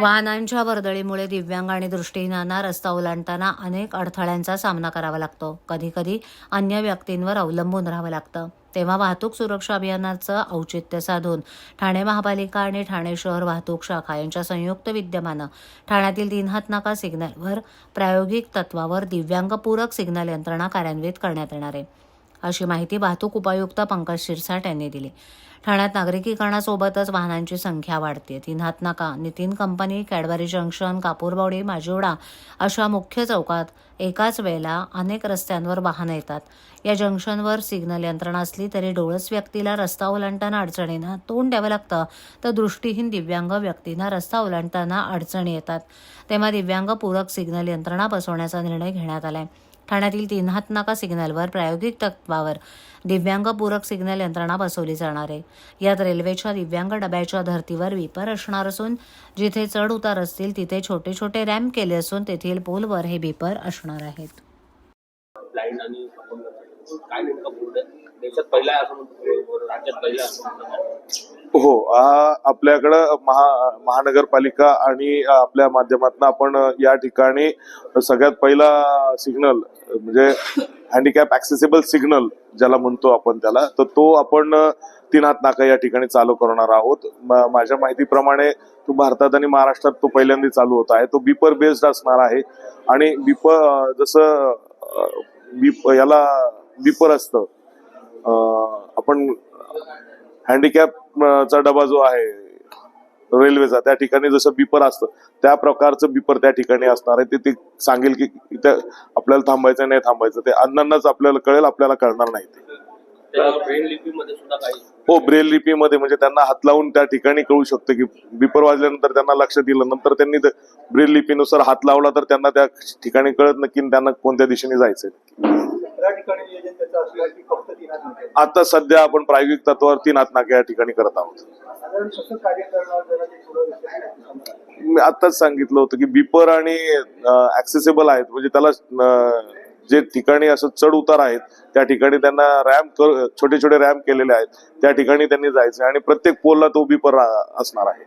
वाहनांच्या वर्दळीमुळे दिव्यांग आणि दृष्टीहीनांना रस्ता ओलांडताना अनेक अडथळ्यांचा सामना करावा लागतो. कधीकधी अन्य व्यक्तींवर अवलंबून राहावं लागतं. तेव्हा वाहतूक सुरक्षा अभियानाचं औचित्य साधून ठाणे महापालिका आणि ठाणे शहर वाहतूक शाखा यांच्या संयुक्त विद्यमानं ठाण्यातील तीन हात नाका सिग्नलवर प्रायोगिक तत्वावर दिव्यांगपूरक सिग्नल यंत्रणा कार्यान्वित करण्यात येणार आहे. अशी माहिती वाहतूक उपायुक्त पंकज शिरसाट यांनी दिली. ठाण्यात नागरिकीकरणासोबतच वाहनांची संख्या वाढते तीन हात नाका Nitin company Cadbury junction Kapurbawdi Majiwada अशा मुख्य चौकात एकाच वेळेला अनेक रस्त्यांवर वाहनं येतात. या जंक्शनवर सिग्नल यंत्रणा असली तरी डोळस व्यक्तीला रस्ता ओलांडताना अडचणींना तोंड द्यावं लागतं. तर दृष्टीहीन दिव्यांग व्यक्तींना रस्ता ओलांडताना अडचणी येतात. तेव्हा दिव्यांग पूरक सिग्नल यंत्रणा बसवण्याचा निर्णय घेण्यात आला आहे ठाण्यातील तीन हात नाका सिग्नलवर प्रायोगिक तत्वावर दिव्यांग पूरक सिग्नल यंत्रणा बसवली जाणार आहे. यात रेल्वेच्या दिव्यांग डब्याच्या धर्तीवर विपर असणार असून जिथे चढ उतार असतील तिथे छोटे छोटे रॅम्प केले असून तेथील पोलवर हे बीपर असणार आहेत. काय बोर्ड देशात पहिला असं राज्यात पहिला असं हो आपल्याकडं महा महानगरपालिका आणि आपल्या माध्यमातून आपण या ठिकाणी सगळ्यात पहिला सिग्नल म्हणजे हँडिकॅप ऍक्सेसिबल सिग्नल ज्याला म्हणतो आपण त्याला तर तो आपण तीन हात नाका या ठिकाणी चालू करणार आहोत. माझ्या माहितीप्रमाणे तो भारतात आणि महाराष्ट्रात तो पहिल्यांदा चालू होत आहे. तो बीपर बेस्ड असणार आहे. आणि बीप जसं बीप याला बीपर असतं. आपण हँडिकॅप चा डबा जो आहे रेल्वेचा त्या ठिकाणी जसं बिपर असतं त्या प्रकारचं बिपर त्या ठिकाणी असणार आहे. ते ते सांगेल की इथं आपल्याला थांबायचं नाही थांबायचं. ते अण्णांनाच आपल्याला कळेल आपल्याला कळणार नाही ते. त्याच्यावर ब्रेन लिपीमध्ये सुद्धा काही हो ब्रेल लिपीमध्ये म्हणजे त्यांना हात लावून त्या ठिकाणी कळू शकतं की बिपर वाजल्यानंतर त्यांना लक्ष दिलं नंतर त्यांनी ब्रेल लिपीनुसार हात लावला तर त्यांना त्या ठिकाणी कळत नक्की त्यांना कोणत्या दिशेने जायचंय. आता सध्या आपण प्रायोगिक तत्वावर तीन हात या ठिकाणी करत आहोत. मी आताच सांगितलं होतं की बिपर आणि ऍक्सेसिबल आहेत. म्हणजे त्याला जे ठिकाणी असं चढ उतार आहेत त्या ठिकाणी त्यांना रॅम्प छोटे छोटे रॅम्प केलेले आहेत. त्या ठिकाणी त्यांनी जायचं आणि प्रत्येक पोलला तो बिपर असणार आहे.